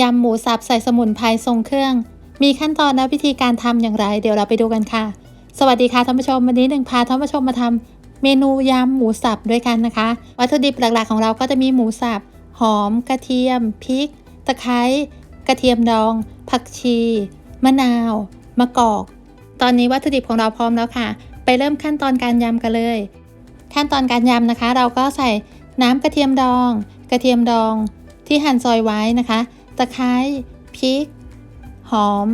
ยำหมูสับใส่สมุนไพรทรงเครื่อง มีขั้นตอนและวิธีการทำอย่างไร เดี๋ยวเราไปดูกันค่ะ สวัสดีค่ะท่านผู้ชมวันนี้หนึ่งพาท่านผู้ชมมาทำเมนูยำหมูสับด้วยกันนะคะ วัตถุดิบหลักๆของเราก็จะมีหมูสับหอม กระเทียมพริก ตะไคร้กระเทียมดอง ผักชี มะนาว มะกอก ตอนนี้วัตถุดิบของเราพร้อมแล้วค่ะ ไปเริ่มขั้นตอนการยำกันเลย ขั้นตอนการยำนะคะ เราก็ใส่น้ำกระเทียมดอง กระเทียมดองที่หั่นซอยไว้นะคะ ตะไคร้พริก หอม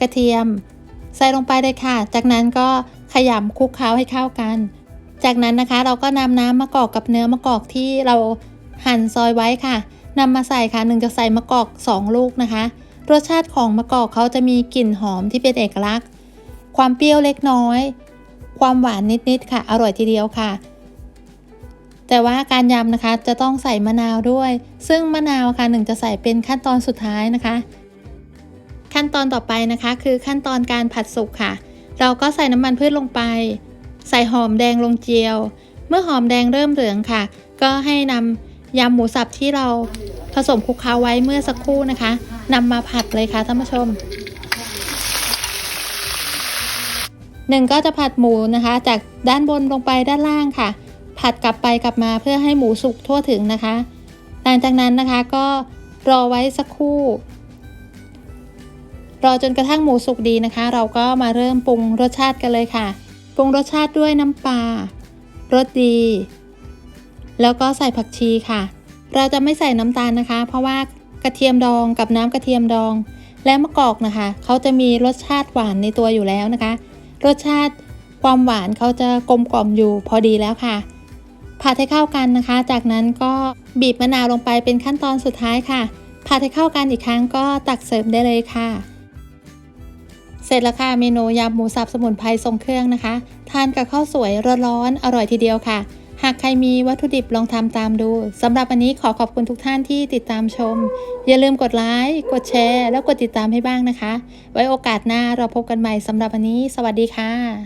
กระเทียม ใส่ลงไปเลยค่ะ จากนั้นก็ขยำคลุกเคล้าให้เข้ากัน จากนั้นนะคะเราก็นำน้ำมะกอกกับเนื้อมะกอกที่เราหั่นซอยไว้ค่ะนำมาใส่ค่ะหนึ่งจะใส่มะกอก 2 ลูกนะคะ รสชาติของมะกอกเขาจะมีกลิ่นหอมที่เป็นเอกลักษณ์ ความเปรี้ยวเล็กน้อย ความหวานนิดๆค่ะ อร่อยทีเดียวค่ะ แต่ว่าการยำนะคะจะต้องใส่มะนาวด้วย ซึ่งมะนาวค่ะหนึ่งจะใส่เป็นขั้นตอนสุดท้ายนะคะ ขั้นตอนต่อไปนะคะ คือขั้นตอนการผัดสุกค่ะ เราก็ใส่น้ำมันพืชลงไป ใส่หอมแดงลงเจียว เมื่อหอมแดงเริ่มเหลืองค่ะ ก็ให้นำยำหมูสับที่เราผสมคลุกเคล้าไว้เมื่อสักครู่นะคะนำมาผัดเลยค่ะท่านผู้ชมหนึ่งก็จะผัดหมูนะคะ จากด้านบนลงไปด้านล่างค่ะ ผัดกลับไปกลับมาเพื่อให้หมูสุกทั่วถึงนะคะ หลังจากนั้นนะคะก็รอไว้สักครู่ รอจนกระทั่งหมูสุกดีนะคะ เราก็มาเริ่มปรุงรสชาติกันเลยค่ะ ปรุงรสชาติด้วยน้ำปลารสดี แล้วก็ใส่ผักชีค่ะ เราจะไม่ใส่น้ำตาลนะคะ เพราะว่ากระเทียมดองกับน้ำกระเทียมดอง และมะกอกนะคะ เขาจะมีรสชาติหวานในตัวอยู่แล้วนะคะ รสชาติความหวานเขาจะกลมกล่อมอยู่พอดีแล้วค่ะ ผัดให้เข้ากันนะคะ จากนั้นก็บีบมะนาวลงไปเป็นขั้นตอนสุดท้ายค่ะ ผัดให้เข้ากันอีกครั้งก็ตักเสิร์ฟได้เลยค่ะ เสร็จแล้วค่ะเมนูยำหมูสับสมุนไพรทรงเครื่องนะคะ ทานกับข้าวสวยร้อนๆอร่อยทีเดียวค่ะ หากใครมีวัตถุดิบลองทำตามดูสำหรับวันนี้ขอขอบคุณทุกท่านที่ติดตามชม อย่าลืมกดไลค์กดแชร์ แล้วกดติดตามให้บ้างนะคะ ไว้โอกาสหน้าเราพบกันใหม่สำหรับวันนี้ สวัสดีค่ะ